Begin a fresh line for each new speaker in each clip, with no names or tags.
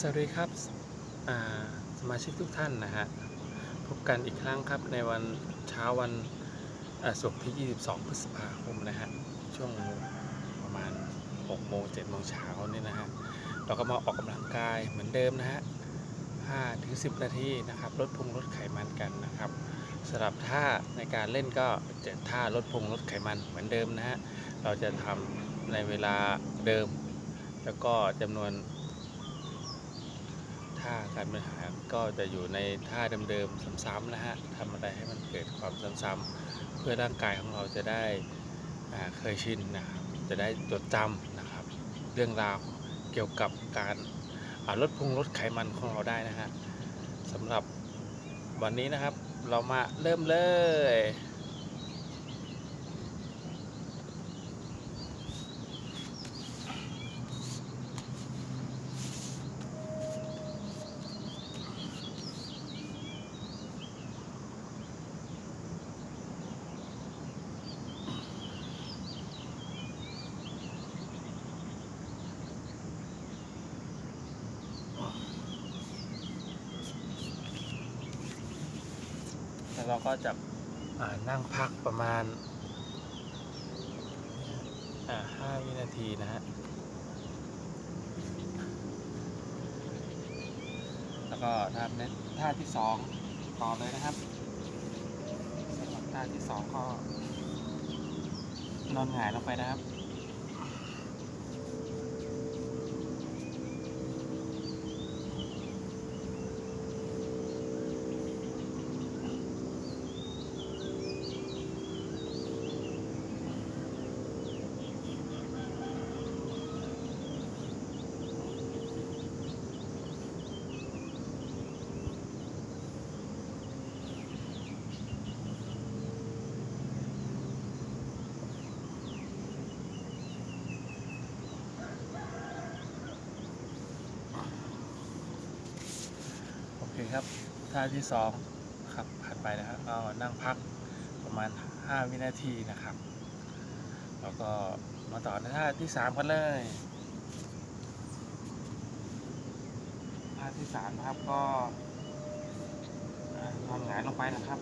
สวัสดีครับสมาชิกทุกท่านนะฮะพบกันอีกครั้งครับในวันเช้าวันศุกร์ที่ 22 พฤษภาคมนะฮะช่วงประมาณ 6 โมง 7 โมงเช้านี่นะฮะเราก็มาออกกำลังกายเหมือนเดิมนะฮะ 5 ถึง 10 นาทีนะครับลดพุงลดไขมันกันนะครับสำหรับท่าในการเล่นก็จะท่าลดพุงลดไขมันเหมือนเดิมนะฮะเราจะทำในเวลาเดิม แล้วก็จำนวน่าการบริหารก็จะอยู่ในท่าเดิมๆซ้ำๆนะฮะทำอะไรให้มันเกิดความซ้ำๆเพื่อร่างกายของเราจะได้เคยชินนะครับจะได้จดจำนะครับ เรื่องราวเกี่ยวกับการลดพุงลดไขมันของเราได้นะฮะสำหรับวันนี้นะครับเรามาเริ่มเลย เราก็จะอ่านั่งพักประมาณอ่าห้าวินาทีนะฮะ แล้วก็ท่าเน็ตท่าที่สองต่อเลยนะครับสำหรับท่าที่สองก็นอนหงายลงไปนะครับ ครับ ท่าที่สองครับผ่านไปนะครับก็นั่งพักประมาณ 5 วินาทีนะครับ แล้วก็มาต่อในท่าที่สามกันเลย ท่าที่สามนะครับก็นอนหงายลงไปนะครับ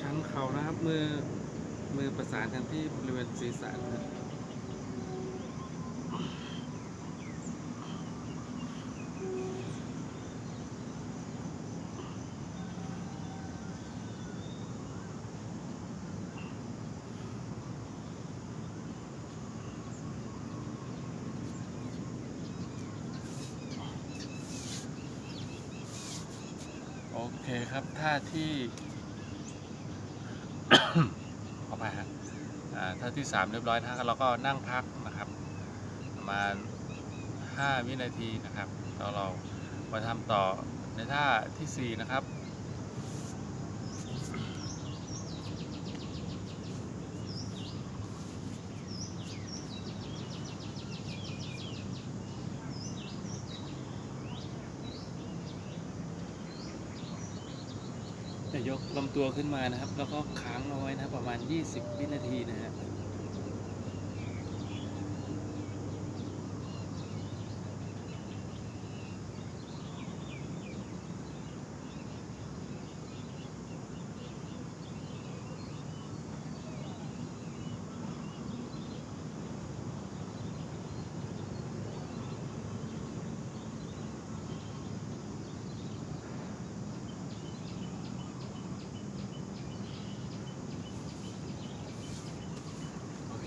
ชั้นเข่านะครับมือ มือประสานกันที่บริเวณศีรษะนะครับโอเคครับท่าที่ ขอไปฮะอ่าท่าที่สามเรียบร้อยนะเราก็นั่งพักนะครับ ประมาณ 5 วินาทีนะครับแล้วเรามาทำต่อในท่าที่ 4 นะครับ ยกลำตัวขึ้นมานะครับ แล้วก็ค้างเอาไว้นะประมาณ 20 วินาทีนะครับ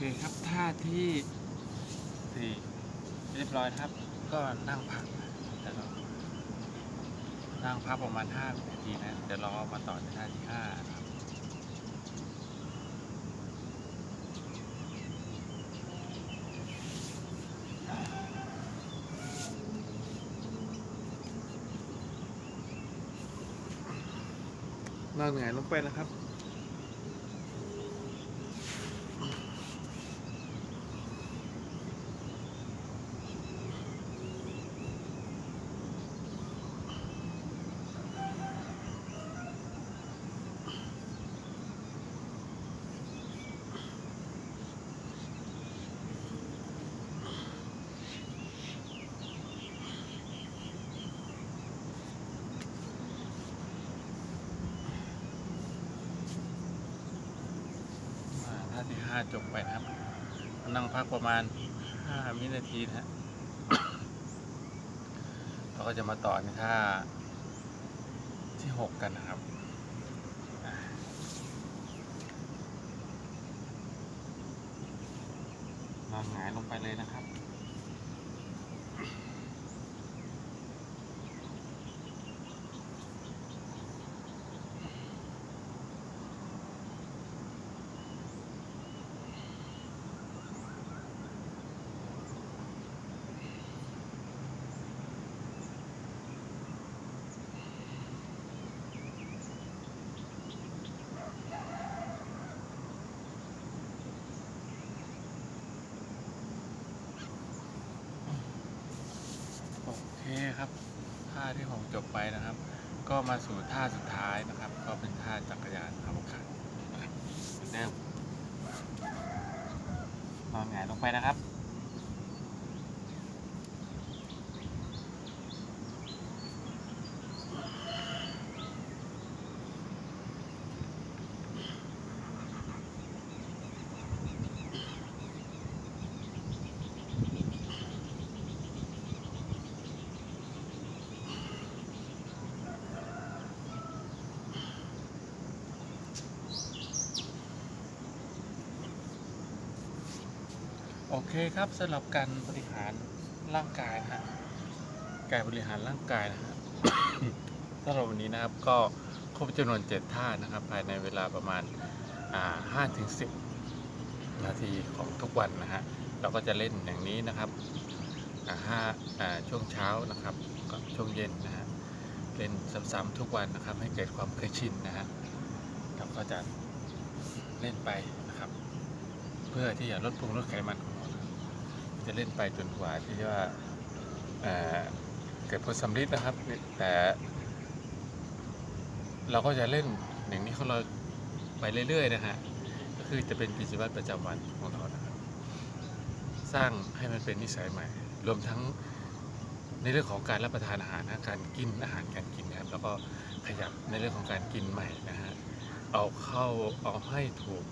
เคครับท่าที่สี่เรียบร้อยนะครับ ก็นั่งพักแล้วก็นั่งพักประมาณ5นาทีนะเดี๋ยวเรามาต่อในท่าที่5นะครับนอนหงายลงไปนะครับ โท่า จบไปนะครับนั่งพักประมาณห้าวินาทีนะฮะเราก็จะมาต่อในท่าที่หกกันนะครับอ่านอนหงายลงไปเลยนะครับ คครับ ท่าที่ผมจบไปนะครับ ก็มาสู่ท่าสุดท้ายนะครับ ก็เป็นท่าจักรยานอวกาศนะครับเหมือนเดิมนอนหงายลงไปนะครับ โอเคครับสำหรับการบริหารร่างกายนะฮะการบริหารร่างกายนะฮะสำหรับวันนี้นะครับก็ครบจำนวนเจ็ดท่านะครับ ภายในเวลาประมาณห้าถึงสิบนาทีของทุกวันนะฮะเราก็จะเล่นอย่างนี้นะครับห้าช่วงเช้านะครับกับช่วงเย็นนะฮะเล่นซ้ำๆทุกวันนะครับ ให้เกิดความเคยชินนะฮะเราก็จะเล่นไปนะครับ เพื่อที่จะลดพุงลดไขมันของ จะเล่นไปจนกว่าที่ว่าเกิดผลสำลิดนะครับ แต่ เราก็จะเล่นอย่างนี้ของเราไปเรื่อยๆนะฮะก็คือจะเป็นกิจวัตรประจำวันของเรานะครับสร้างให้มันเป็นนิสัยใหม่ รวมทั้งในเรื่องของการรับประทานอาหารนะการกินอาหารการกินนะครับแล้วก็ขยับในเรื่องของการกินใหม่นะฮะเอาเข้าเอาให้ถูก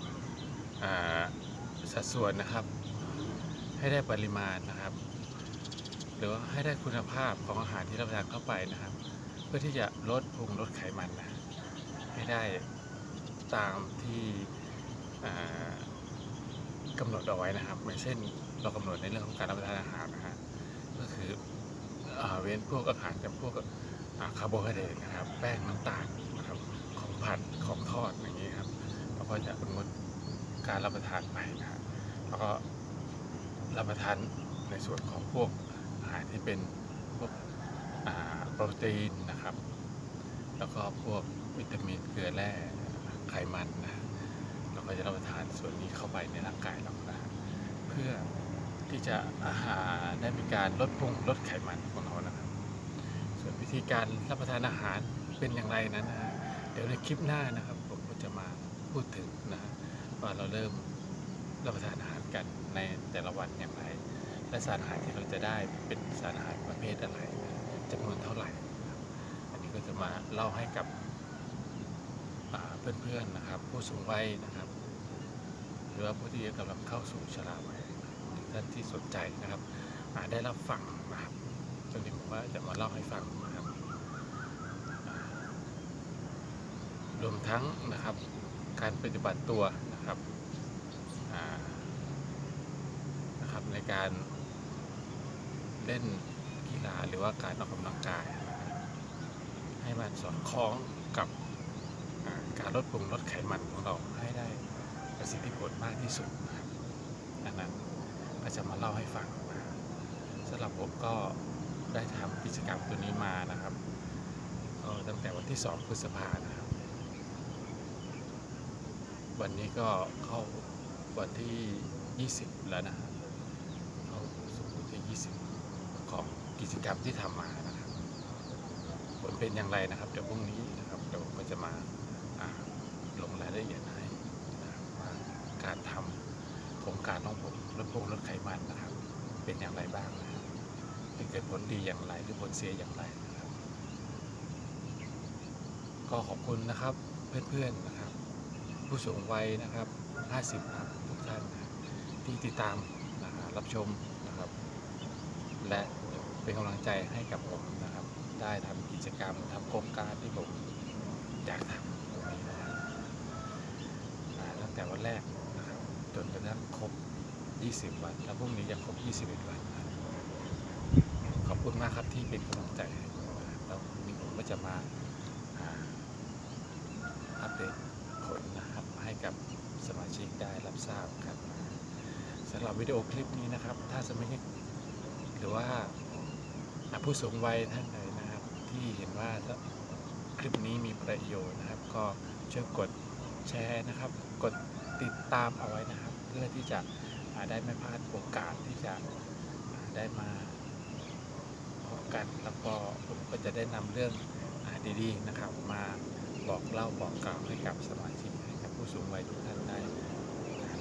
สัดส่วนนะครับ ให้ได้ปริมาณนะครับ หรือว่าให้ได้คุณภาพของอาหารที่รับประทานเข้าไปนะครับ เพื่อที่จะลดพุงลดไขมันนะให้ได้ตามที่อ่ากำหนดเอาไว้นะครับอย่างเช่นเรากำหนดในเรื่องของการรับประทานอาหารนะฮะก็คืออเว้นพวกอาหารจำพวกคาร์โบไฮเดรตนะครับ แป้งน้ำตาลนะครับของผัดของทอดอย่างนี้ครับเราก็จะงดการรับประทานไปนะฮะแล้วก็ รับประทานในส่วนของพวกอาหารที่เป็นพวกโปรตีนนะครับ แล้วก็พวกวิตามินเกลือแร่ไขมันนะเราก็จะรับประทานส่วนนี้เข้าไปในร่างกายเรานะเพื่อที่จะอาหารได้มีการลดพุงลดไขมันของเรานะครับ ส่วนวิธีการรับประทานอาหารเป็นอย่างไรนั้นนะเดี๋ยวในคลิปหน้านะครับผมก็จะมาพูดถึงนะว่าเราเริ่มรับประทานอาหาร ในแต่ละวันอย่างไร และสารอาหารที่เราจะได้เป็นสารอาหารประเภทอะไรจำนวนเท่าไหร่ครับอันนี้ก็จะมาเล่าให้กับเพื่อนๆนะครับ ผู้สูงวัยนะครับ หรือว่าผู้ที่กำลังเข้าสู่ชราวัยท่านที่สนใจนะครับอาได้รับฟังนะครับตรงนี้ผมว่าจะมาเล่าให้ฟังนะครับรวมทั้งนะครับการปฏิบัติตัวนะครับอ่านะครับ ในการเล่นกีฬาหรือว่าการออกกำลังกาย ให้มันสอดคล้องกับการลดพุงลดไขมันของเราให้ได้ประสิทธิผลมากที่สุดนะครับดังนั้นก็จะมาเล่าให้ฟังนะสำหรับผมก็ได้ทำกิจกรรมตัวนี้มานะครับตั้งแต่วันที่ 2 พฤษภานะครับ วันนี้ก็เข้าวันที่ 20 แล้วนะฮะเข้าสู่วันที่ 20 ของ กิจกรรมที่ทำมานะครับผลเป็นอย่างไรนะครับ เดี๋ยวพรุ่งนี้นะครับเดี๋ยวก็จะมาลงรายละเอียดให้นะครับว่าการทำโครงการของผมลดพงลดไขมันนะครับ เป็นอย่างไรบ้างนะครับให้เกิดผลดีอย่างไรหรือผลเสียอย่างไรนะครับ ก็ขอบคุณนะครับเพื่อนๆนะครับ ผู้สูงวัยนะครับ 50 ครับทุกท่านนะที่ติดตามนะครับรับชม เป็นกำลังใจให้กับผมนะครับ ได้ทำกิจกรรมทำโครงการที่ผมอยากทำตรงนี้นะครับตั้งแต่วันแรกนะครับจนกระทั่งครบ 20 วัน แล้วพรุ่งนี้จะครบ 21 วันนะครับขอบคุณมากครับที่เป็นกำลังใจให้ผมนะครับแล้วพรุ่งนี้ผมก็จะมาอัปเดตผลนะครับให้กับสมาชิกได้รับทราบครับสำหรับวิดีโอคลิปนี้นะครับ ถ้าสมาชิกหรือว่า ผู้สูงวัยท่านใดนะครับ ที่เห็นว่าคลิปนี้มีประโยชน์นะครับ ก็ช่วยกดแชร์นะครับ กดติดตามเอาไว้นะครับ เพื่อที่จะได้ไม่พลาดโอกาสที่จะได้มาพบกันแล้วก็ผมก็จะได้นำเรื่องดีๆนะครับ มาบอกเล่าบอกกล่าวให้กับสมาชิกให้กับผู้สูงวัยทุกท่านได้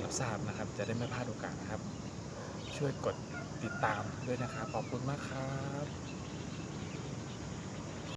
รับทราบนะครับ จะได้ไม่พลาดโอกาสนะครับ ช่วยกด ติดตามด้วยนะครับ ขอบคุณมากครับ